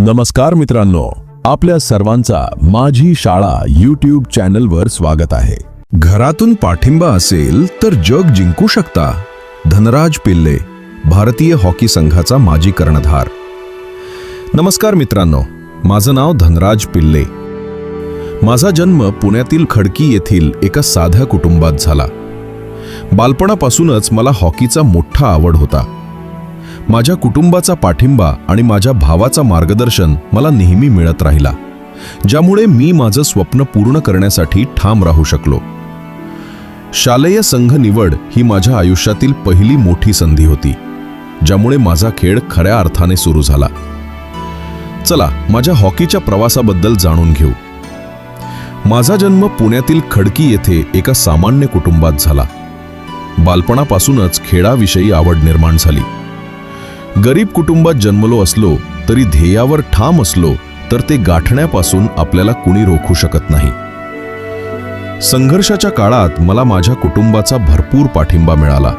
नमस्कार मित्रांनो आपल्या सर्वांचा माझी शाळा यूट्यूब चॅनलवर स्वागत आहे. घरातून पाठिंबा असेल तर जग जिंकू शकता. धनराज पिल्ले भारतीय हॉकी संघाचा माजी कर्णधार. नमस्कार मित्रांनो माझं नाव धनराज पिल्ले. माझा जन्म पुण्यातील खडकी येथील एका साध्या कुटुंबात झाला. बालपणापासूनच मला हॉकीचा मोठा आवड होता. माझ्या कुटुंबाचा पाठिंबा आणि माझ्या भावाचा मार्गदर्शन मला नेहमी मिळत राहिला ज्यामुळे मी माझं स्वप्न पूर्ण करण्यासाठी ठाम राहू शकलो. शालेय संघ निवड ही माझ्या आयुष्यातील पहिली मोठी संधी होती ज्यामुळे माझा खेळ खऱ्या अर्थाने सुरू झाला. चला माझ्या हॉकीच्या प्रवासाबद्दल जाणून घेऊ. माझा जन्म पुण्यातील खडकी येथे एका सामान्य कुटुंबात झाला. बालपणापासूनच खेळाविषयी आवड निर्माण झाली. गरीब कुटुंबात जन्मलो असलो तरी ध्येयावर ठाम असलो तर ते गाठण्यापासून आपल्याला कुणी रोखू शकत नाही. संघर्षाच्या काळात मला माझ्या कुटुंबाचा भरपूर पाठिंबा मिळाला.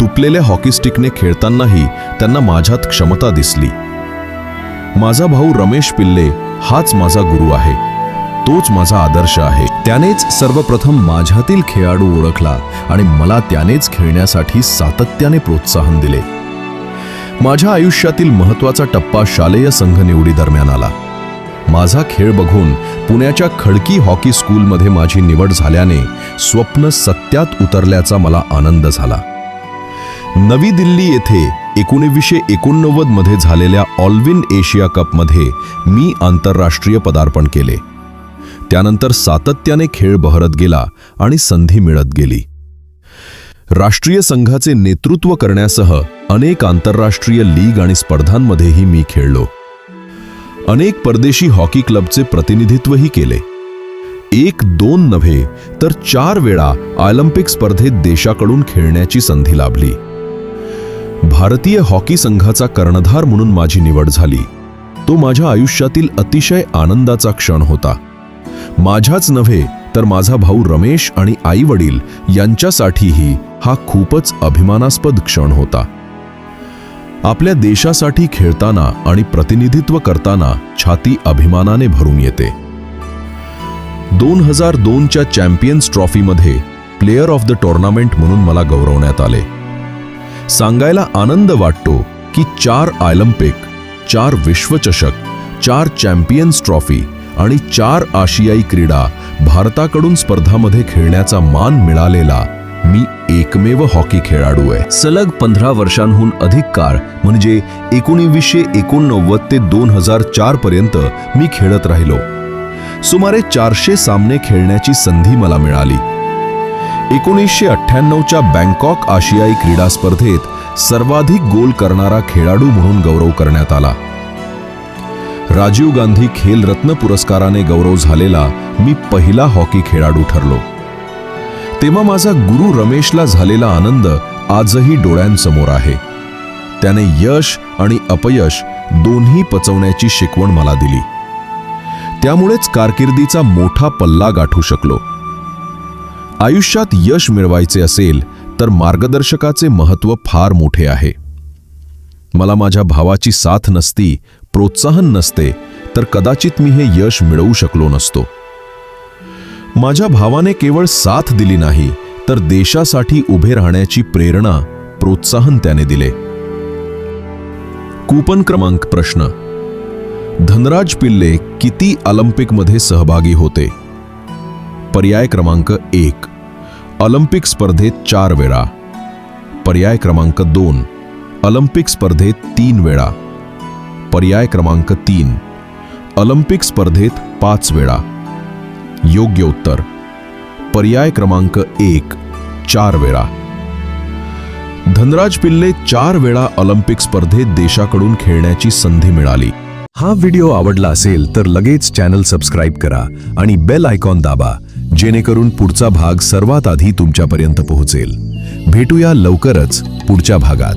तुटलेल्या हॉकी स्टिकने खेळतानाही त्यांना माझ्यात क्षमता दिसली. माझा भाऊ रमेश पिल्ले हाच माझा गुरु आहे. तोच माझा आदर्श आहे. त्यानेच सर्वप्रथम माझ्यातील खेळाडू ओळखला आणि मला त्यानेच खेळण्यासाठी सातत्याने प्रोत्साहन दिले. माझ्या आयुष्यातील महत्त्वाचा टप्पा शालेय संघ निवडी दरम्यान आला. माझा खेळ बघून पुण्याच्या खडकी हॉकी स्कूलमध्ये माझी निवड झाल्याने स्वप्न सत्यात उतरल्याचा मला आनंद झाला. नवी दिल्ली येथे एकोणीसशे एकोणनव्वदमध्ये झालेल्या ऑल्विन एशिया कपमध्ये मी आंतरराष्ट्रीय पदार्पण केले. त्यानंतर सातत्याने खेळ बहरत गेला आणि संधी मिळत गेली. राष्ट्रीय संघाचे नेतृत्व करण्यासह अनेक आंतरराष्ट्रीय लीग आणि स्पर्धांमध्येही मी खेळलो. अनेक परदेशी हॉकी क्लबचे प्रतिनिधित्वही केले. एक दोन नव्हे तर चार वेळा ऑलिम्पिक स्पर्धेत देशाकडून खेळण्याची संधी लाभली. भारतीय हॉकी संघाचा कर्णधार म्हणून माझी निवड झाली. तो माझ्या आयुष्यातील अतिशय आनंदाचा क्षण होता. माझ्याच नव्हे तर माझा भाऊ रमेश आणि आई वडील यांच्यासाठीही हा खूपच अभिमानास्पद क्षण होता. आपल्या देशासाठी खेळताना आणि प्रतिनिधित्व करताना छाती अभिमानाने भरून येते. दोन हजार दोनच्या चॅम्पियन्स ट्रॉफीमध्ये प्लेयर ऑफ द टुर्नामेंट म्हणून मला गौरवण्यात आले. सांगायला आनंद वाटतो की चार ऑलिम्पिक चार विश्वचषक चार चॅम्पियन्स ट्रॉफी आणि चार आशियाई क्रीडा भारताकडून स्पर्धामध्ये खेळण्याचा मान मिळालेला मी एकमेव हॉकी खेळाडू आहे. सलग पंधरा वर्षांहून अधिक काळ म्हणजे एकोणीसशे एकोणनव्वद ते दोन हजार चार पर्यंत मी खेळत राहिलो. सुमारे चारशे सामने खेळण्याची संधी मला मिळाली. एकोणीसशे अठ्ठ्याण्णवच्या बँकॉक आशियाई क्रीडा स्पर्धेत सर्वाधिक गोल करणारा खेळाडू म्हणून गौरव करण्यात आला. राजीव गांधी खेलरत्न पुरस्काराने गौरव झालेला मी पहिला हॉकी खेळाडू ठरलो. तेव्हा माझा गुरु रमेशला झालेला आनंद आजही डोळ्यांसमोर आहे. त्याने यश आणि अपयश दोन्ही पचवण्याची शिकवण मला दिली. त्यामुळेच कारकिर्दीचा मोठा पल्ला गाठू शकलो. आयुष्यात यश मिळवायचे असेल तर मार्गदर्शकाचे महत्त्व फार मोठे आहे. मला माझ्या भावाची साथ नसती प्रोत्साहन नसते तर कदाचित मी हे यश मिळवू शकलो नसतो. माझ्या भावाने केवळ साथ दिली नाही तर देशासाठी उभे राहण्याची प्रेरणा प्रोत्साहन त्याने दिले. कूपन क्रमांक प्रश्न. धनराज पिल्ले किती ऑलिम्पिकमध्ये सहभागी होते? पर्याय क्रमांक एक. ऑलिम्पिक स्पर्धेत चार वेळा. पर्याय क्रमांक दोन. ऑलिम्पिक स्पर्धेत तीन वेळा. पर्याय क्रमांक तीन. ऑलिम्पिक स्पर्धेत पाच वेळा. योग्य उत्तर. पर्याय क्रमांक एक चार वेळा. धनराज पिल्ले चार वेळा ऑलिम्पिक स्पर्धेत देशाकडून खेळण्याची संधी मिळाली. हा व्हिडिओ आवडला असेल तर लगेच चॅनल सबस्क्राईब करा आणि बेल आयकॉन दाबा जेणेकरून पुढचा भाग सर्वात आधी तुमच्यापर्यंत पोहोचेल. भेटूया लवकरच पुढच्या भागात.